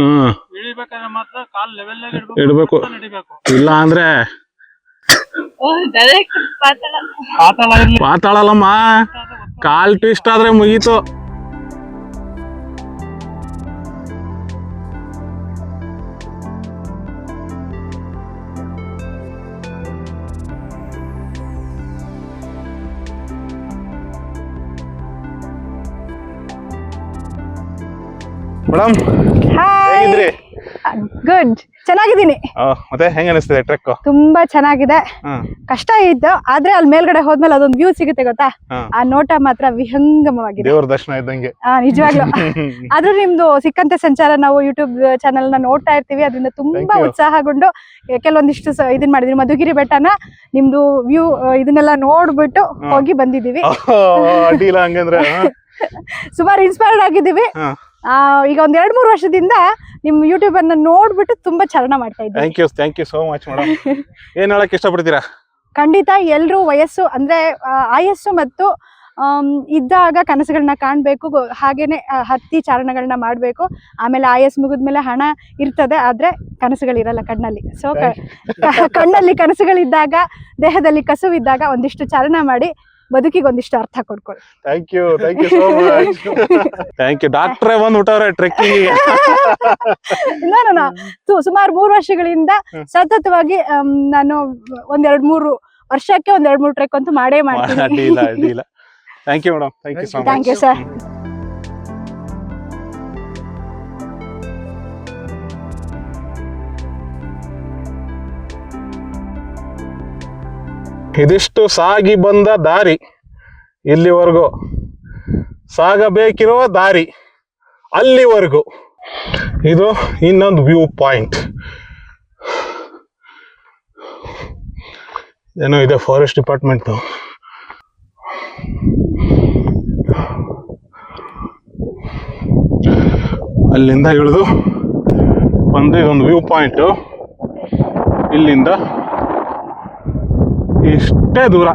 ಹ್ಮ್. ಇಳಿಬೇಕಾದ್ರೆ ಮಾತ್ರ ಕಾಲ್ ಲೆವೆಲ್ ಇಡ್ಬೇಕು. ನಡಿಬೇಕು. ಇಲ್ಲ ಅಂದ್ರೆ ಪಾತಾಳ. ಇರ್ಲಿ. ಕಾಲ್ ಟ್ವಿಸ್ಟ್ ಆದ್ರೆ ಮುಗೀತು. ಮೇಡಮ್. ಹೇಗಿದ್ರಿ ಗುಡ್ ಚೆನ್ನಾಗಿದ್ದೀನಿ. ಮತ್ತೆ ಹೆಂಗ ಅನಿಸ್ತಿದೆ ಟ್ರೆಕ್ ತುಂಬಾ ಚೆನ್ನಾಗಿದೆ. ಕಷ್ಟ ಇತ್ತು ಆದ್ರೆ ಅಲ್ಲಿ ಮೇಲ್ಗಡೆ ಹೋದ್ಮೇಲೆ ಅದೊಂದು ವ್ಯೂ ಸಿಗುತ್ತೆ ಗೊತ್ತಾ? ಆ ನೋಟ ಮಾತ್ರ ವಿಹಂಗಮವಾಗಿದೆ. ದೇವ್ರ ದರ್ಶನ ಇದ್ದಂಗೆ. ನಿಜವಾಗ್ಲೂ. [LAUGHS] ಆದ್ರೂ ನಿಮ್ದು ಸಿಕ್ಕಂತೆ ಸಂಚಾರ ನಾವು ಯೂಟ್ಯೂಬ್ ಚಾನೆಲ್ನ ನೋಡ್ತಾ ಇರ್ತೀವಿ ಅದರಿಂದ ತುಂಬಾ ಉತ್ಸಾಹಗೊಂಡು ಕೆಲವೊಂದಿಷ್ಟು ಇದನ್ನ ಇದನ್ ಮಾಡಿದ್ವಿ ಮಧುಗಿರಿ ಬೆಟ್ಟನ ನಿಮ್ದು ವ್ಯೂ ಇದನ್ನೆಲ್ಲ ನೋಡ್ಬಿಟ್ಟು ಹೋಗಿ ಬಂದಿದೀವಿ [LAUGHS] ಸುಮಾರು ಇನ್ಸ್ಪೈರ್ಡ್ ಆಗಿದ್ದೀವಿ. ಈಗ ಒಂದ್ ಎರಡ್ ಮೂರು ವರ್ಷದಿಂದ ನಿಮ್ ಯೂಟ್ಯೂಬ್ ಅನ್ನ ನೋಡ್ಬಿಟ್ಟು ತುಂಬಾ ಚಾರಣ ಮಾಡ್ತಾ thank you thank you so much madam ಏನ್ ಹೇಳಕ್ ಇಷ್ಟಪಡ್ತೀರಾ? ಖಂಡಿತ ಎಲ್ರೂ ವಯಸ್ಸು ಅಂದ್ರೆ ಆಯಸ್ಸು ಮತ್ತು ಇದ್ದಾಗ ಕನಸುಗಳನ್ನ ಕಾಣ್ಬೇಕು ಹಾಗೇನೆ ಹತ್ತಿ ಚಾರಣಗಳನ್ನ ಮಾಡ್ಬೇಕು. ಆಮೇಲೆ ಆಯಸ್ ಮುಗಿದ್ಮೇಲೆ ಹಣ ಇರ್ತದೆ ಆದ್ರೆ ಕನಸುಗಳಿರಲ್ಲ ಕಣ್ಣಲ್ಲಿ. ಸೊ ಕಣ್ಣಲ್ಲಿ ಕನಸುಗಳಿದ್ದಾಗ ದೇಹದಲ್ಲಿ ಕಸುವಿದ್ದಾಗ ಒಂದಿಷ್ಟು ಚಾರಣ ಮಾಡಿ ಬದುಕಿಗೆ ಒಂದಿಷ್ಟು ಅರ್ಥ ಕೊಡ್ಕೊಳ್ಳಿ. Thank you thank you so much thank you ಡಾಕ್ಟ್ರೇ ಬಂದ್ ಬಿಟ್ಟವ್ರೆ ಟ್ರೆಕ್ಕಿಂಗ್ ನಾನು ಸುಮಾರು ಮೂರು ವರ್ಷಗಳಿಂದ. ಸತತವಾಗಿ ನಾನು ಒಂದೆರಡು ಮೂರು ವರ್ಷಕ್ಕೆ ಒಂದೆರಡು ಮೂರು ಟ್ರೆಕ್ ಅಂತೂ ಮಾಡೇ ಮಾಡ್ತೀನಿ. ಅಡ್ಡಿಲ್ಲ ಅಡ್ಡಿಲ್ಲ thank you madam thank you so much thank you sir. ಇದಿಷ್ಟು ಸಾಗಿ ಬಂದ ದಾರಿ. ಇಲ್ಲಿವರೆಗೂ ಸಾಗಬೇಕಿರುವ ದಾರಿ ಅಲ್ಲಿವರೆಗೂ. ಇದು ಇನ್ನೊಂದು ವ್ಯೂ ಪಾಯಿಂಟ್. ಏನೋ ಇದೆ ಫಾರೆಸ್ಟ್ ಡಿಪಾರ್ಟ್ಮೆಂಟ್ ಅಲ್ಲಿಂದ ಇಳಿದು ಬಂದು ಇದೊಂದು ವ್ಯೂ ಪಾಯಿಂಟು. ಇಲ್ಲಿಂದ ಇಷ್ಟೇ ದೂರ.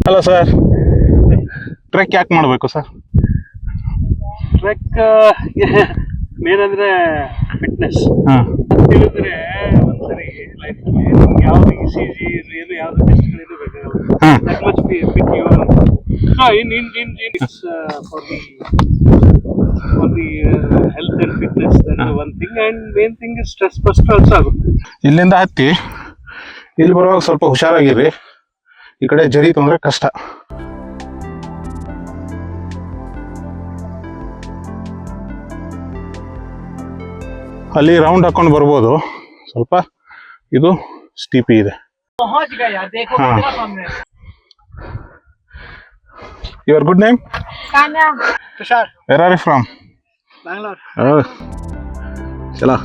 ಹಲೋ ಸರ್ ಟ್ರೆಕ್ ಯಾಕೆ ಮಾಡಬೇಕು ಸರ್ ಟ್ರೆಕ್ ಮೇನ್ ಅಂದ್ರೆ ಫಿಟ್ನೆಸ್ ಹಾಂ. ತಿಳಿದ್ರೆ ಒಂದ್ಸರಿ ಲೈಫ್ ನಿಮ್ಗೆ ಯಾವ್ದು ಇ ಸಿ ಜಿ ಏನು ಯಾವ್ದು fitness thing main thing is stress ಇಲ್ಲಿಂದ ಹತ್ತಿ ಇಲ್ಲಿ ಬರೋವಾಗ ಸ್ವಲ್ಪ ಹುಷಾರಾಗಿರಿ. ಈ ಕಡೆ ಜರಿ ತೊಗೊಂಡ್ರೆ ಕಷ್ಟ. ಅಲ್ಲಿ ರೌಂಡ್ ಹಾಕೊಂಡು ಬರ್ಬೋದು. ಸ್ವಲ್ಪ ಇದು ಸ್ಟೀಪಿ ಇದೆ. ಹಾ your good name where are you from Bangalore ಚಲೋ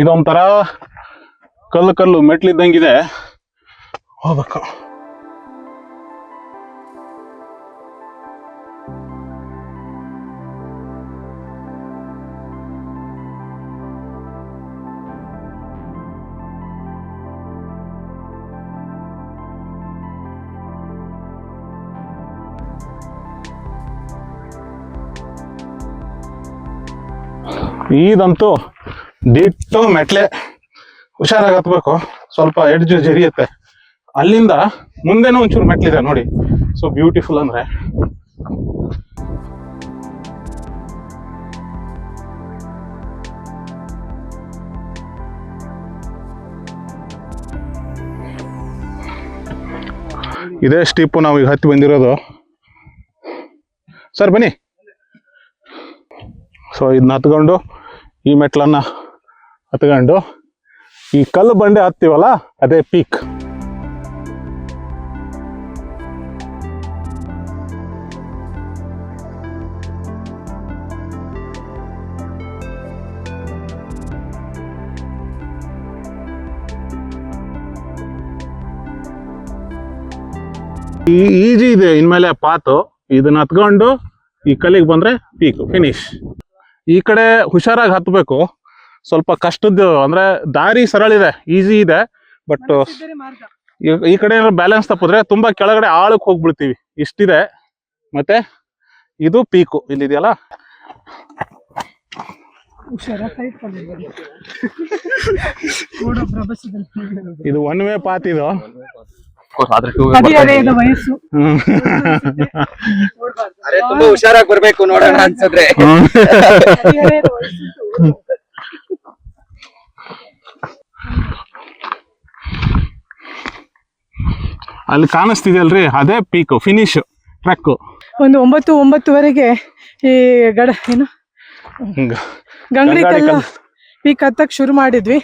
ಇದೊಂಥರ ಕಲ್ಲು ಕಲ್ಲು ಮೆಟ್ಲಿದ್ದಂಗಿದೆ. ಹೋಗ್ಬೇಕು. ಇದಂತೂ ದಿಟ್ಟು ಮೆಟ್ಲೆ ಹುಷಾರಾಗಿ ಹತ್ಬೇಕು ಸ್ವಲ್ಪ ಎಡ್ಜ್ ಜರಿಯುತ್ತೆ. ಅಲ್ಲಿಂದ ಮುಂದೆನೂ ಒಂಚೂರು ಮೆಟ್ಲಿದೆ ನೋಡಿ. ಸೊ ಬ್ಯೂಟಿಫುಲ್ ಅಂದ್ರೆ. ಇದೇ ಸ್ಟೀಪು ನಾವು ಈಗ ಹತ್ತಿ ಬಂದಿರೋದು. ಸರ್ ಬನ್ನಿ. ಸೊ ಇದನ್ನ ಹತ್ಕೊಂಡು ಈ ಮೆಟ್ಲನ್ನ ಹತ್ಕೊಂಡು ಈ ಕಲ್ಲು ಬಂಡೆ ಹತ್ತೀವಲ್ಲ, ಅದೇ ಪೀಕ್ ಈ ಈಜಿ ಇದೆ, ಇನ್ಮೇಲೆ ಪಾತು. ಇದನ್ನ ಹತ್ಕೊಂಡು ಈ ಕಲ್ಲಿಗೆ ಬಂದ್ರೆ ಪೀಕ್ ಫಿನಿಶ್ ಈ ಕಡೆ ಹುಷಾರಾಗಿ ಹತ್ಬೇಕು. ಸ್ವಲ್ಪ ಕಷ್ಟದ್ದು ಅಂದ್ರೆ ದಾರಿ ಸರಳ ಇದೆ ಈಸಿ ಇದೆ ಬಟ್ ಈ ಕಡೆ ಏನಾದ್ರು ಬ್ಯಾಲೆನ್ಸ್ ತಪ್ಪಿದ್ರೆ ತುಂಬಾ ಕೆಳಗಡೆ ಆಳಕ್ಕೆ ಹೋಗ್ಬಿಡ್ತೀವಿ. ಇಷ್ಟಿದೆ. ಮತ್ತೆ ಇದು ಪೀಕು ಇಲ್ಲಿದೆಯಲ್ಲ? ಇದು ಒನ್ ವೇ ಪಾತ್ ಇದು. ಹುಷಾರಾಗಿ ಬರ್ಬೇಕು ನೋಡೋಣ ಅನ್ಸಿದ್ರೆ ಅದೇ ಅದೇ ಇದು ವಯಸ್ಸು. ಅಲ್ಲಿ ಕಾಣಿಸ್ತಿದೆಯಲ್ರಿ? ಅದೇ ಪೀಕು ಫಿನಿಶ್ ಟ್ರಕ್ ಒಂದು ಒಂಬತ್ತು ಒಂಬತ್ತುವರೆಗೆ ಈ ಗಡ ಏನು? ಗಂಗಡಿ ಕಲ್ಲ. ಪೀಕ್ ಹತ್ತಕ್ಕೆ ಶುರು ಮಾಡಿದ್ವಿ.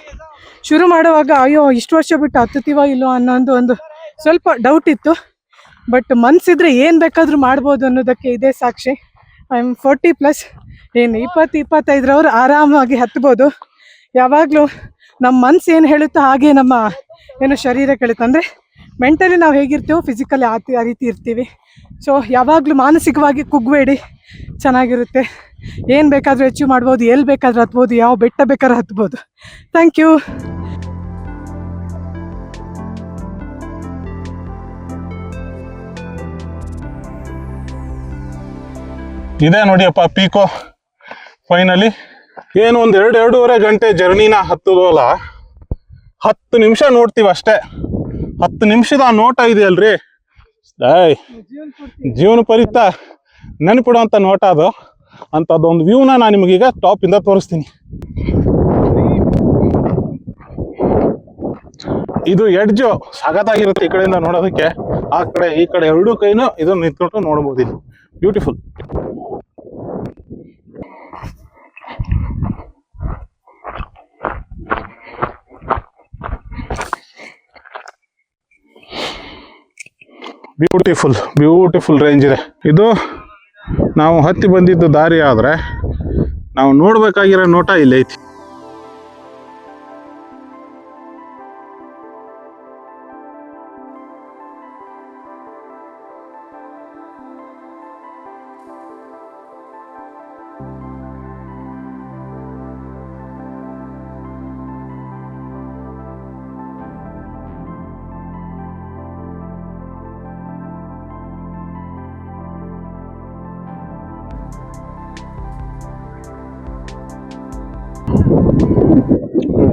ಶುರು ಮಾಡುವಾಗ ಅಯ್ಯೋ ಇಷ್ಟು ವರ್ಷ ಬಿಟ್ಟು ಹತ್ತುತ್ತೀವ ಇಲ್ಲೋ ಅನ್ನೋ ಒಂದು ಒಂದು ಸ್ವಲ್ಪ ಡೌಟ್ ಇತ್ತು. ಬಟ್ ಮನಸ್ಸಿದ್ರೆ ಏನು ಬೇಕಾದರೂ ಮಾಡ್ಬೋದು ಅನ್ನೋದಕ್ಕೆ ಇದೇ ಸಾಕ್ಷಿ. ಐ ಆಮ್ ಫೋರ್ಟಿ ಪ್ಲಸ್ ಏನು ಇಪ್ಪತ್ತು ಇಪ್ಪತ್ತೈದರವ್ರು ಆರಾಮಾಗಿ ಹತ್ಬೋದು. ಯಾವಾಗಲೂ ನಮ್ಮ ಮನ್ಸು ಏನು ಹೇಳುತ್ತೋ ಹಾಗೆ ನಮ್ಮ ಏನು ಶರೀರ ಕೇಳುತ್ತೆ. ಅಂದರೆ ಮೆಂಟಲಿ ನಾವು ಹೇಗಿರ್ತೀವೋ ಫಿಸಿಕಲಿ ಆ ಆ ರೀತಿ ಇರ್ತೀವಿ. ಸೊ ಯಾವಾಗಲೂ ಮಾನಸಿಕವಾಗಿ ಕುಗ್ಬೇಡಿ. ಚೆನ್ನಾಗಿರುತ್ತೆ. ಏನು ಬೇಕಾದರೂ ಅಚೀವ್ ಮಾಡ್ಬೋದು ಎಲ್ಲಿ ಬೇಕಾದ್ರೂ ಹತ್ಬೋದು ಯಾವ ಬೆಟ್ಟ ಬೇಕಾದ್ರೂ ಹತ್ಬೋದು. ಥ್ಯಾಂಕ್ ಯು ಇದೆ ನೋಡಿಯಪ್ಪ ಪೀಕೋ ಫೈನಲಿ ಏನು ಒಂದು ಎರಡು ಎರಡೂವರೆ ಗಂಟೆ ಜರ್ನಿನ ಹತ್ತದಲ್ಲ? ಹತ್ತು ನಿಮಿಷ ನೋಡ್ತೀವಿ ಅಷ್ಟೇ ಹತ್ತು ನಿಮಿಷದ ನೋಟ ಇದೆಯಲ್ರಿ? ಏಯ್, ಜೀವನ ಪರಿತ ನೆನಪಿಡುವಂತ ನೋಟ ಅದು. ಅಂತ ಅಂಥದ್ದೊಂದು ವ್ಯೂನ ನಾನು ಟಾಪ್ ಇಂದ ತೋರಿಸ್ತೀನಿ. ಇದು ಎಡ್ಜು ಸಗದಾಗಿರುತ್ತೆ ಈ ಕಡೆಯಿಂದ ನೋಡೋದಕ್ಕೆ. ಆ ಕಡೆ, ಈ ಕಡೆ ಎರಡೂ ಕೈನೂ ಇದನ್ನ ನಿಂತ್ಕೊಂಡು ನೋಡಬಹುದು ಇಲ್ಲಿ ಬ್ಯೂಟಿಫುಲ್ ಬ್ಯೂಟಿಫುಲ್ ಬ್ಯೂಟಿಫುಲ್ ರೇಂಜ್ ಇದೆ. ಇದು ನಾವು ಹತ್ತಿ ಬಂದಿದ್ದು ದಾರಿ ಆದರೆ ನಾವು ನೋಡಬೇಕಾಗಿರೋ ನೋಟ ಇಲ್ಲಿ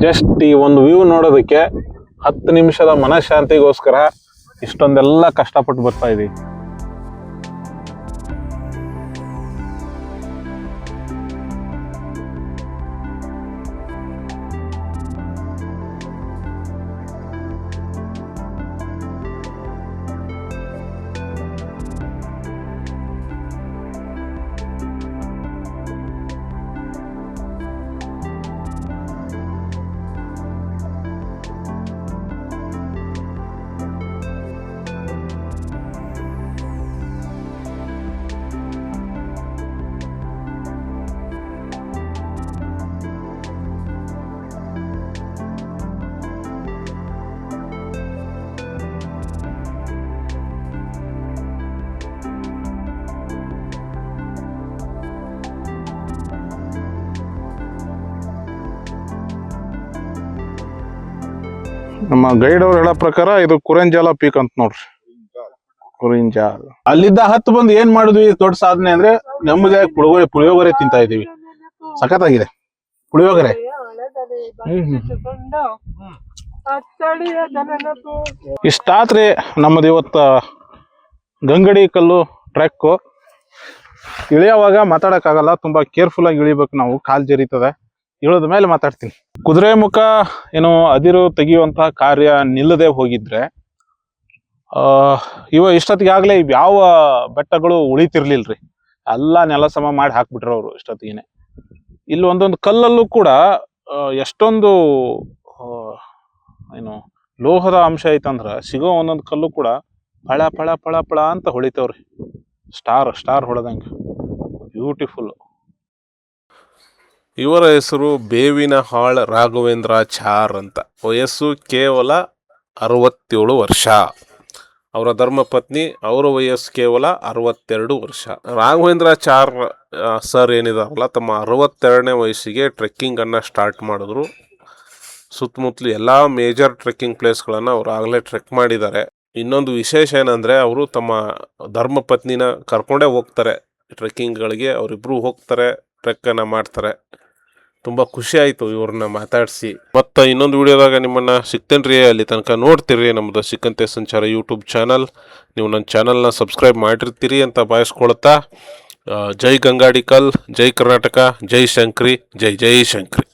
ಜಸ್ಟ್ ಈ ಒಂದು ವ್ಯೂ ನೋಡೋದಕ್ಕೆ ಹತ್ತು ನಿಮಿಷದ ಮನಃಶಾಂತಿಗೋಸ್ಕರ ಇಷ್ಟೊಂದೆಲ್ಲ ಕಷ್ಟಪಟ್ಟು ಬರ್ತಾ ಇದೀವಿ. ನಮ್ಮ ಗೈಡ್ ಅವ್ರು ಹೇಳೋ ಪ್ರಕಾರ ಇದು ಕುರೆಂಜಾಲ ಪೀಕ್ ಅಂತ ನೋಡ್ರಿ. ಕುರಿಂಜಾಲ್. ಅಲ್ಲಿದ್ದ ಹತ್ತು ಬಂದು ಏನ್ ಮಾಡಿದ್ವಿ? ದೊಡ್ಡ ಸಾಧನೆ ಅಂದ್ರೆ ನಮ್ಮದೇ ಪುಳಿಯೋಗರೆ ಪುಳಿಯೋಗರೆ ತಿಂತಾ ಇದೀವಿ ಸಖತ್ತಾಗಿದೆ. ಪುಳಿಯೋಗರೆ. ಇಷ್ಟಾತ್ರಿ ನಮ್ಮದು ಇವತ್ತ ಗಂಗಡಿ ಕಲ್ಲು ಟ್ರೆಕ್ ಇಳಿಯೋವಾಗ ಮಾತಾಡಕ್ಕಾಗಲ್ಲ, ತುಂಬಾ ಕೇರ್ಫುಲ್ ಆಗಿ ಇಳಿಬೇಕು ನಾವು, ಕಾಲ್ ಜರಿತದೆ. ಇಳಿದ ಮೇಲೆ ಮಾತಾಡ್ತೀನಿ. ಕುದುರೆ ಮುಖ ಏನು ಅದಿರು ತೆಗೆಯುವಂತಹ ಕಾರ್ಯ ನಿಲ್ಲದೆ ಹೋಗಿದ್ರೆ ಇವ ಇಷ್ಟೊತ್ತಿಗೆ ಆಗಲೇ ಯಾವ ಬೆಟ್ಟಗಳು ಉಳಿತಿರ್ಲಿಲ್ರಿ. ಎಲ್ಲ ನೆಲ ಸಮ ಮಾಡಿ ಹಾಕ್ಬಿಟ್ರು ಅವರು ಇಷ್ಟೊತ್ತಿಗೆ ಇಲ್ಲಿ ಒಂದೊಂದು ಕಲ್ಲಲ್ಲೂ ಕೂಡ ಎಷ್ಟೊಂದು ಏನು, ಲೋಹದ ಅಂಶ ಐತಂದ್ರ ಸಿಗೋ ಒಂದೊಂದು ಕಲ್ಲು ಕೂಡ ಪಳ ಪಳ ಪಳ ಪಳ ಅಂತ ಹೊಳಿತಾವ್ರಿ. ಸ್ಟಾರ್ ಸ್ಟಾರ್ ಹೊಡೆದಂಗೆ. ಬ್ಯೂಟಿಫುಲ್. ಇವರ ಹೆಸರು ಬೇವಿನ ಹಾಳ್ ರಾಘವೇಂದ್ರಾಚಾರ್ ಅಂತ. ವಯಸ್ಸು ಕೇವಲ ಅರವತ್ತೇಳು ವರ್ಷ. ಅವರ ಧರ್ಮಪತ್ನಿ, ಅವರ ವಯಸ್ಸು ಕೇವಲ ಅರವತ್ತೆರಡು ವರ್ಷ. ರಾಘವೇಂದ್ರ ಚಾರ್ ಸರ್ ಏನಿದಾರಲ್ಲ, ತಮ್ಮ ಅರವತ್ತೆರಡನೇ ವಯಸ್ಸಿಗೆ ಟ್ರೆಕ್ಕಿಂಗನ್ನು ಸ್ಟಾರ್ಟ್ ಮಾಡಿದ್ರು. ಸುತ್ತಮುತ್ತಲು ಎಲ್ಲ ಮೇಜರ್ ಟ್ರೆಕ್ಕಿಂಗ್ ಪ್ಲೇಸ್ಗಳನ್ನು ಅವರು ಆಗಲೇ ಟ್ರೆಕ್ ಮಾಡಿದ್ದಾರೆ. ಇನ್ನೊಂದು ವಿಶೇಷ ಏನಂದರೆ, ಅವರು ತಮ್ಮ ಧರ್ಮಪತ್ನಿನ ಕರ್ಕೊಂಡೇ ಹೋಗ್ತಾರೆ. ಟ್ರೆಕ್ಕಿಂಗ್ಗಳಿಗೆ ಅವರಿಬ್ಬರು ಹೋಗ್ತಾರೆ, ಟ್ರೆಕ್ಕನ್ನು ಮಾಡ್ತಾರೆ. ತುಂಬ ಖುಷಿ ಆಯಿತು ಇವ್ರನ್ನ ಮಾತಾಡಿಸಿ. ಮತ್ತು ಇನ್ನೊಂದು ವಿಡಿಯೋದಾಗ ನಿಮ್ಮನ್ನು ಸಿಗ್ತೇನೆ ಅಲ್ಲಿ ತನಕ ನೋಡ್ತೀರಿ ನಮ್ಮದು ಸಿಕ್ಕಂತೆ ಸಂಚಾರ ಯೂಟ್ಯೂಬ್ ಚಾನಲ್ ನೀವು ನನ್ನ ಚಾನಲ್ನ ಸಬ್ಸ್ಕ್ರೈಬ್ ಮಾಡಿರ್ತೀರಿ ಅಂತ ಬಯಸ್ಕೊಳ್ತಾ ಜೈ ಗಂಗಾಡಿಕಲ್ ಜೈ ಕರ್ನಾಟಕ, ಜೈ ಶಂಕ್ರಿ, ಜೈ ಜೈ ಶಂಕ್ರಿ.